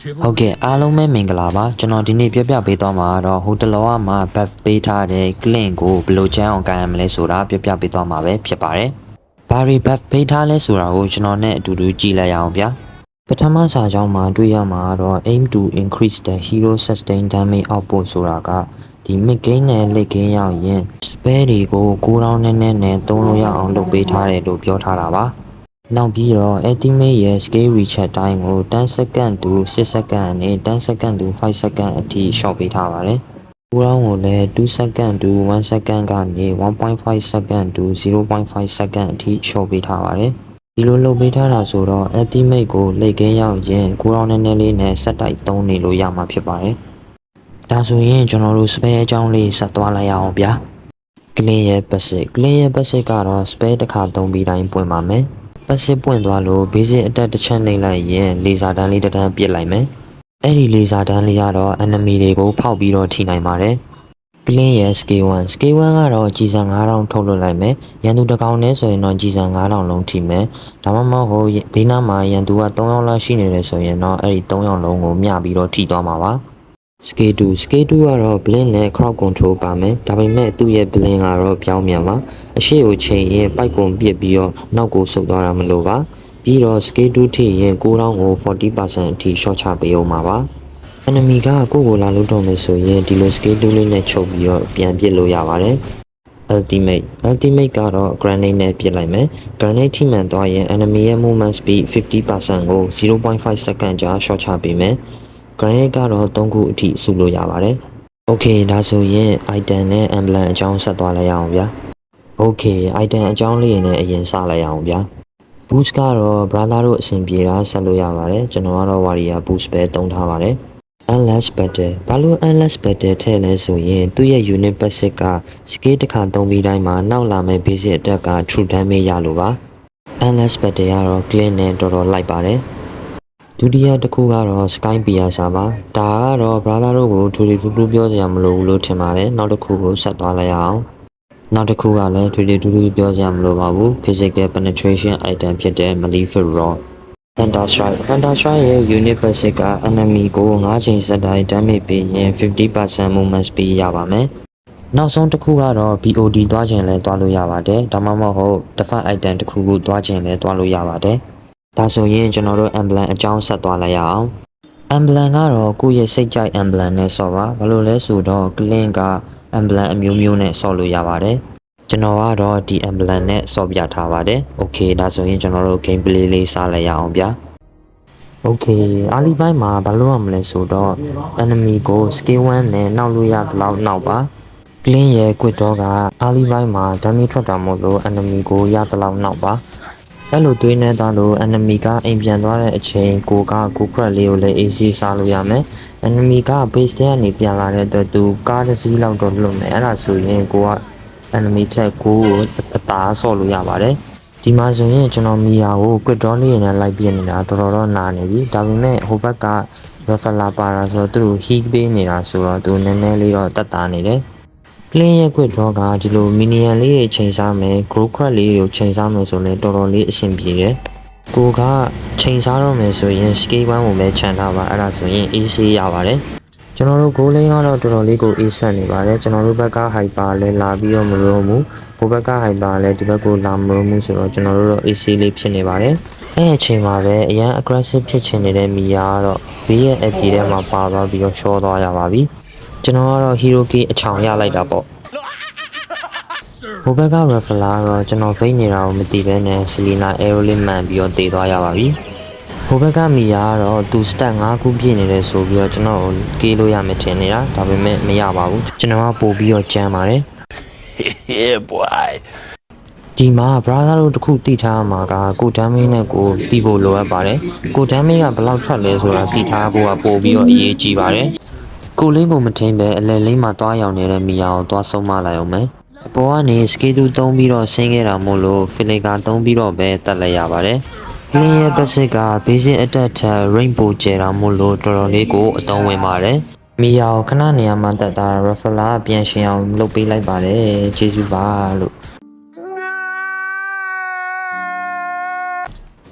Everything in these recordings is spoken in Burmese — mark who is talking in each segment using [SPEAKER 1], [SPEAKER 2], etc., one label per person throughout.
[SPEAKER 1] ဟုတ်ကဲ့အားလုံးပဲမင်္ဂလာပါကျွန်တော်ဒီနေ့ပြောပြပေးသွားမှာကတော့ဟိုတလောကမှာ buff ပေးထားတဲ့ clean ကိုဘယ်လိုချမ်းအောင်ကိုင်ရမလဲဆိုတာပြောပြပေးသွားမှာပဲဖြစ်ပါတယ်ဘာရီ buff ပေးထားလဲဆိုတာကိုကျွန်တော်နဲ့အတူတူကြည့်လိုက်ရအောင်ဗျာပထမစာကြောင်းမှာတွေ့ရမှာကတော့ aim to increase the hero sustain damage output ဆိုတာကဒီ mid game နဲ့ late game ရောက်ရင် spell တွေကိုကိုးတောင်းနဲ့နဲ့နဲ့သုံးလို့ရအောင်လုပ်ပေးထားတယ်လို့ပြောထားတာပါ နောက်ပြီးတော့ ultimate ရဲ့ scale recheck တိုင်းကို10 second to 6 second နဲ့10 second to 5 second အထိ short ပေးထားပါတယ်။ကိုရောင်းကိုလည်း2 second to 1 second ကနေ1.5 second to 0.5 second အထိ short ပေးထားပါတယ်။ဒီလိုလုပ်ပေးထားတာဆိုတော့ ultimate ကိုလိတ်ကင်းရောက်ရင်ကိုရောင်းနည်းနည်းလေးနဲ့ဆက်တိုက်သုံးနေလို့ရမှာဖြစ်ပါတယ်။ဒါဆိုရင်ကျွန်တော်တို့ spare အကြောင်းလေးဆက်သွားလိုက်ရအောင်ဗျာ။ clean ရဲ့ basic clean ရဲ့ basic ကတော့ spare တစ်ခါသုံးပြီးတိုင်းပွင့်ပါမယ်။ basic ပွင့်သွားလို့ basic အတက်တစ်ချက်နှိပ်လိုက်ရင် laser တန်းလေးတစ်တန်းပြစ်လိုက်မယ်။အဲ့ဒီ laser တန်းလေးကတော့ enemy တွေကိုဖောက်ပြီးတော့ထိနိုင်ပါတယ်။ clean ရဲ့ scale 1 scale 1ကတော့ကြီးစံ9000ထုတ်လွှတ်လိုက်မယ်။ရန်သူတစ်ကောင်နဲ့ဆိုရင်တော့ကြီးစံ9000လုံးထိမယ်။ဒါမှမဟုတ်ဘေးနားမှာရန်သူက3ယောက်လောက်ရှိနေတယ်ဆိုရင်တော့အဲ့ဒီ3ယောက်လုံးကိုမျှပြီးတော့ထိသွားမှာပါ။ Scale 2 Scale 2ကတော့ blend နဲ့ crowd control ပါမယ်ဒါပေမဲ့သူ့ရဲ့ blend ကတော့ပြောင်းမြန်ပါအရှိကိုချိန်ရင်ပိုက်ကွန်ပြစ်ပြီးတော့နောက်ကိုဆုတ်သွားတာမလို့ပါပြီးတော့ Scale 2ထိရင်9000ကို40%အထိ short ချပေးအောင်ပါပါ enemy ကကိုယ့်ကိုလာလို့တော့မယ်ဆိုရင်ဒီလို Scale 2လေးနဲ့ချုပ်ပြီးတော့ပြန်ပစ်လို့ရပါတယ် ultimate ultimate ကတော့ grenade နဲ့ပစ်လိုက်မယ် grenade ထိမှန်သွားရင် enemy ရဲ့ movement speed 50%ကို0.5 second ကြာ short ချပေးမယ် grenade ကတော့3ခုအထိစုလို့ရပါတယ် okay ဒါဆိုရင် item နဲ့ emblem အကြောင်းဆက်သွားလိုက်ရအောင်ဗျာ okay item အကြောင်းလေးနဲ့အရင်စလိုက်ရအောင်ဗျာ boost ကတော့ brother တို့အဆင်ပြေတာဆက်လို့ရပါတယ်ကျွန်တော်ကတော့ warrior boost ပဲတုံးထားပါတယ် endless battle ဘာလို့ endless battle ထည့်လဲဆိုရင်သူ့ရဲ့ unit basic က skill တစ်ခါသုံးပြီးတိုင်းမှာနောက်လာမဲ့ basic attack က true damage ရလို့ပါ endless battle ကတော့ clean နဲ့တော်တော်လိုက်ပါတယ် ဒုတိယတစ်ခုကတော့ sky piercer ပါဒါကတော့ brother တို့ကိုထူထူထူးထူးပြောစရာမလိုဘူးလို့ထင်ပါတယ်နောက်တစ်ခုကိုဆက်သွားလိုက်ရအောင်နောက်တစ်ခုကလည်းထူထူထူးထူးပြောစရာမလိုပါဘူး physical penetration item ဖြစ်တဲ့ malefic rod Hunter Strike Hunter Strike ရဲ့ unit basic က enemy ကို9ချိန်ဆက်တိုင်း damage ပေးရင်50% movement speed ရပါမယ်။နောက်ဆုံးတစ်ခုကတော့ BOD သွားခြင်းလဲသွားလို့ရပါတယ်။ဒါမှမဟုတ် defense item တစ်ခုခုသွားခြင်းလဲသွားလို့ရပါတယ်။ ဒါဆိုရင်ကျွန်တော်တို့ emblem အကြောင်းဆက်သွားလိုက်ရအောင်။ emblem ကတော့ကိုယ့်ရဲ့စိတ်ကြိုက် emblem နဲ့ဆော့ပါဘာလို့လဲဆိုတော့ clean က emblem အမျိုးမျိုးနဲ့ဆော့လို့ရပါတယ်။ကျွန်တော်ကတော့ဒီ emblem နဲ့ဆော့ပြထားပါတယ်။ Okay ဒါဆိုရင်ကျွန်တော်တို့ gameplay လေးစလိုက်ရအောင်ဗျာ။ Okay အားလီပိုင်းမှာဘာလို့ရမလဲဆိုတော့ enemy ကို skill 1နဲ့နှောက်လို့ရသလောက်နှောက်ပါ clean ရဲ့ quick draw ကအားလီပိုင်းမှာ damage ထွက်တာမို့လို့ enemy ကိုရသလောက်နှောက်ပါ အဲ့လိုတွေးနေသားလို့ enemy ကအိမ်ပြန်သွားတဲ့အချိန်ကိုကကို crack လေးကိုလည်း AC စားလို့ရမယ် enemy က base ထဲကနေပြန်လာတဲ့အတွက်သူကားတစ်စီးလောက်တော့လွတ်မယ်အဲ့ဒါဆိုရင်ကိုက enemy ထက်ကိုကိုအသာဆော့လို့ရပါတယ်ဒီမှာဆိုရင်ကျွန်တော်မီယာကို quick draw လေးနဲ့လိုက်ပြနေတာတော်တော်တော့နာနေပြီဒါပေမဲ့ဟိုဘက်က referral ပါတာဆိုတော့သူတို့ heat ပေးနေတာဆိုတော့သူနည်းနည်းလေးတော့တက်တာနေတယ် clean ရဲ့ quick draw ကဒီလို minion လေးတွေချိန်စားမယ် grow crack လေးတွေကိုချိန်စားမယ်ဆိုရင်တော်တော်လေးအဆင်ပြေတယ်ကိုကချိန်စားတော့မယ်ဆိုရင် scale 1ကိုပဲခြံထားပါအဲ့ဒါဆိုရင် AC ရပါတယ်ကျွန်တော်တို့ goal line ကတော့တော်တော်လေးကို AC နေပါတယ်ကျွန်တော်တို့ဘက်က hyper လဲလာပြီးတော့မလို့ဘူးဘိုးဘက်က hyper လဲဒီဘက်ကိုလာမလို့ဘူးဆိုတော့ကျွန်တော်တို့တော့ AC လေးဖြစ်နေပါတယ်အဲ့အချိန်မှာပဲအရန် aggressive ဖြစ်ချင်နေတဲ့မီယာကတော့ဘေးရဲ့ AD ထဲမှာပါသွားပြီးတော့ရှော့သွားရပါပြီ ကျွန်တော်ကတော့ hero key အချောင်ရလိုက်တာပေါ့ဟိုဘက်က referral ကတော့ကျွန်တော်ဖိတ်နေတာကိုမသိဘဲနဲ့ Selena Aerolin မှန်ပြီးတော့တည်သွားရပါပြီဟိုဘက်ကမီယာကတော့သူ stat 5ခုပြည့်နေတယ်ဆိုပြီးတော့ကျွန်တော်ကိုကေးလို့ရမယ်ထင်နေတာဒါပေမဲ့မရပါဘူးကျွန်တော်ကပို့ပြီးတော့ကြမ်းပါတယ်
[SPEAKER 2] yeah, boy.
[SPEAKER 1] ဒီမှာ brother တို့တခုသိထားမှာကကိုဒမ်းမင်းနဲ့ကိုတီးဖို့လိုအပ်ပါတယ်ကိုဒမ်းမင်းကဘယ်လောက်ထွက်လဲဆိုတာသိထားဖို့ကပို့ပြီးတော့အရေးကြီးပါတယ် ကိုလေးကိုမထိန်ပဲအလဲလေးမှာသွားရောက်နေတဲ့မီယာကိုသွားဆုံးမလိုက်အောင်မယ်အပေါ်ကနေ scale သုံးပြီးတော့ဆင်းခဲ့တာမို့လို့ filica သုံးပြီးတော့ပဲတက်လိုက်ရပါတယ်ကလင်းရဲ့ basic က basic attack ထက် rainbow ကျဲတာမို့လို့တော်တော်လေးကိုအသုံးဝင်ပါတယ်မီယာကိုခဏနေရာမှာတက်တာ referral ကပြန်ရှင်အောင်လုပ်ပေးလိုက်ပါတယ်ကျေးဇူးပါလို့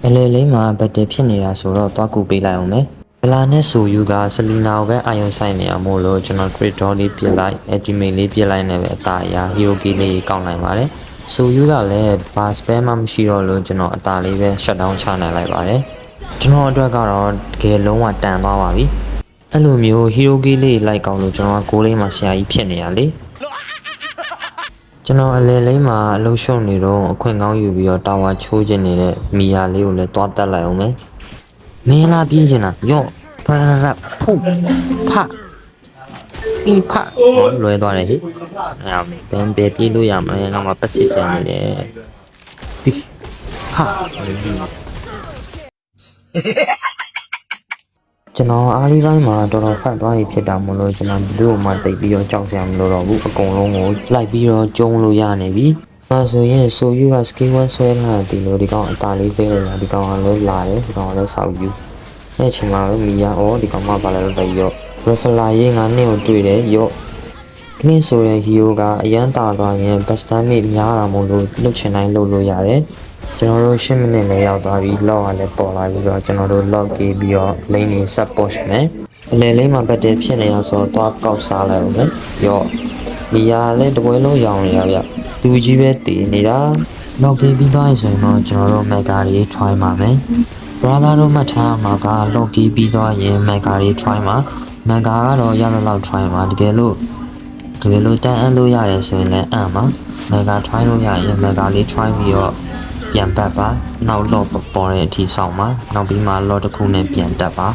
[SPEAKER 1] အလေလေးမှာဘတ်တယ်ဖြစ်နေတာဆိုတော့သွားကူပေးလိုက်အောင်မယ် ဗလာနဲ့ဆိုယူကဆလီနာကိုပဲအာရုံဆိုင်နေအောင်မို့လို့ကျွန်တော် create doll လေးပြစ်လိုက် ultimate လေးပြစ်လိုက်နဲ့ပဲအသာအရာ hero key လေးကောင်းနိုင်ပါတယ်ဆိုယူကလည်း bass ပဲမှမရှိတော့လို့ကျွန်တော်အသာလေးပဲ shut down ချနိုင်လိုက်ပါတယ်ကျွန်တော်အတွက်ကတော့တကယ်လုံးဝတန်သွားပါပြီအဲ့လိုမျိုး hero key လေးလိုက်ကောင်းလို့ကျွန်တော်ကကိုလေးမှာဆရာကြီးဖြစ်နေရလေကျွန်တော်အလယ်လေးမှာအလုံးရှုံနေတော့အခွင့်ကောင်းယူပြီးတော့တာဝါချိုးခြင်းနေတဲ့မီယာလေးကိုလည်းတွားတက်လိုက်အောင်မယ် မင်းလာပြေးချင်တာယော့ဖရရဖုတ်ဖအီဖလွဲသွားတယ်ဟိအဲ့ဘယ်ပဲပြေးလို့ရမလဲငါမပတ်စစ်ချင်နေတယ်ဒီဟာကျွန်တော်အားလေးပိုင်းမှာတော်တော်ဖတ်သွားပြီဖြစ်တာမို့လို့ကျွန်တော်ဒီလိုမှတိတ်ပြီးတော့ကြောက်စရာမလိုတော့ဘူးအကုန်လုံးကိုလိုက်ပြီးတော့ကျုံလို့ရနေပြီ။ ဒါဆိုရင်ဆိုယူက skill 1ဆွဲလာတယ်လို့ဒီကောင်အตาလေးပေးနေတာဒီကောင်ကလည်းလာတယ်ဒီကောင်ကလည်းစောက်ယူအဲ့ချိန်မှာပဲမီယာအော်ဒီကောင်မပါလာတော့တရော့ referral ရေးငါနဲ့ကိုတွေ့တယ်ရော့ကလင်းဆိုတဲ့ hero ကအရန်တာသွားရင် best damage များတာမို့လို့လုတ်ချင်တိုင်းလုတ်လို့ရတယ်ကျွန်တော်တို့10မိနစ်နဲ့ရောက်သွားပြီ log ကလည်းပေါ်လာပြီးတော့ကျွန်တော်တို့ log ကြီးပြီးတော့ lane နေ sub push မယ်အလဲလေးမှာ battle ဖြစ်နေရဆိုတော့သွားကောက်စားလိုက်အောင်မယ်ရော့မီယာလည်းတပွဲလုံးရောင်နေရဗျ သူကြီးပဲတည်နေတာ log ကြီးပြီးသွားရင်ဆိုရင်တော့ကျွန်တော်တို့ mega တွေ try ပါမယ် brother တို့မှတ်ထားမှာက locky ပြီးသွားရင် mega တွေ try မှာ mega ကတော့ရတဲ့လောက် try မှာတကယ်လို့တကယ်လို့တန်းအပ်လို့ရတယ်ဆိုရင်လည်းအံ့မှာ mega try လို့ရရင် mega လေး try ပြီးတော့ပြန်ပတ်ပါနောက် lot ပေါ်တဲ့အထိစောင့်ပါနောက်ပြီးမှ lot တစ်ခုနဲ့ပြန်တက်ပါ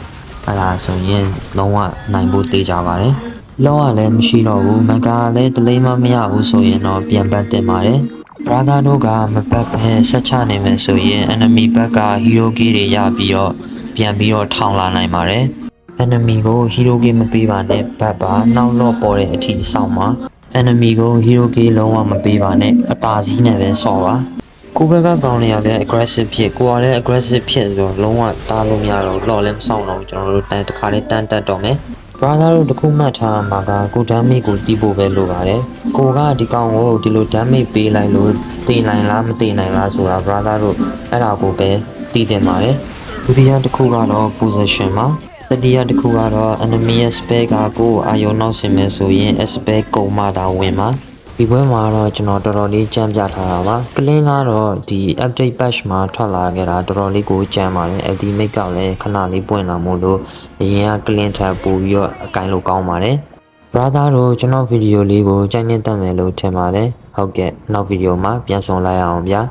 [SPEAKER 1] အဲ့ဒါဆိုရင်လုံးဝနိုင်ဖို့တေးကြပါတယ် လောကလည်းမရှိတော့ဘူးမကလည်းတလေးမမရဘူးဆိုရင်တော့ပြန်ပတ်တင်ပါတယ် brother တို့ကမပတ်ပဲဆက်ချနေမယ်ဆိုရင် enemy ဘက်က hero key တွေရပြီးတော့ပြန်ပြီးတော့ထောင်လာနိုင်ပါတယ် enemy ကို hero key မပေးပါနဲ့ဘတ်ပါနောက်တော့ပေါ်တဲ့အထိစောင့်ပါ enemy ကို hero key လုံးဝမပေးပါနဲ့အตาစီးနဲ့ပဲဆော့ပါကိုဘက်ကကောင်းနေရတဲ့ aggressive ဖြစ်ကိုကလည်း aggressive ဖြစ်ဆိုတော့လုံးဝတားလို့မရတော့လော်လည်းမဆောင်တော့ဘူးကျွန်တော်တို့တန်းတစ်ခါလေးတန်းတက်တော့မယ် brother တို့တခုမှတ်ထားမှာကကို damage ကိုတီးဖို့ပဲလိုပါတယ်ကိုကဒီကောင်ကိုဒီလို damage ပေးလိုက်လို့တည်နိုင်လားမတည်နိုင်လားဆိုတာ brother တို့အဲ့ဒါကိုပဲတည်တင်ပါတယ်ဒုတိယတစ်ခုကတော့ position မှာတတိယတစ်ခုကတော့ enemy ရဲ့ spell ကကိုယ်အာယုံနောက်ဆင်မယ်ဆိုရင် spell ကုံမှသာဝင်မှာ ဒီဘက်မှာတော့ကျွန်တော်တော်တော်လေးကြမ်းပြထားတာပါကလင်းကတော့ဒီ update patch မှာထွက်လာခဲ့တာတော်တော်လေးကိုကြမ်းပါတယ် ultimate ကလည်းခဏလေးပွင့်လာမို့လို့အရင်ကကလင်းထပ်ပို့ပြီးတော့အကိုင်းလို့ကောင်းပါတယ် brother တို့ကျွန်တော်ဗီဒီယိုလေးကိုကြိုက်နေတတ်မယ်လို့ထင်ပါတယ်ဟုတ်ကဲ့နောက်ဗီဒီယိုမှာပြန်ဆောင်လိုက်အောင်ဗျာ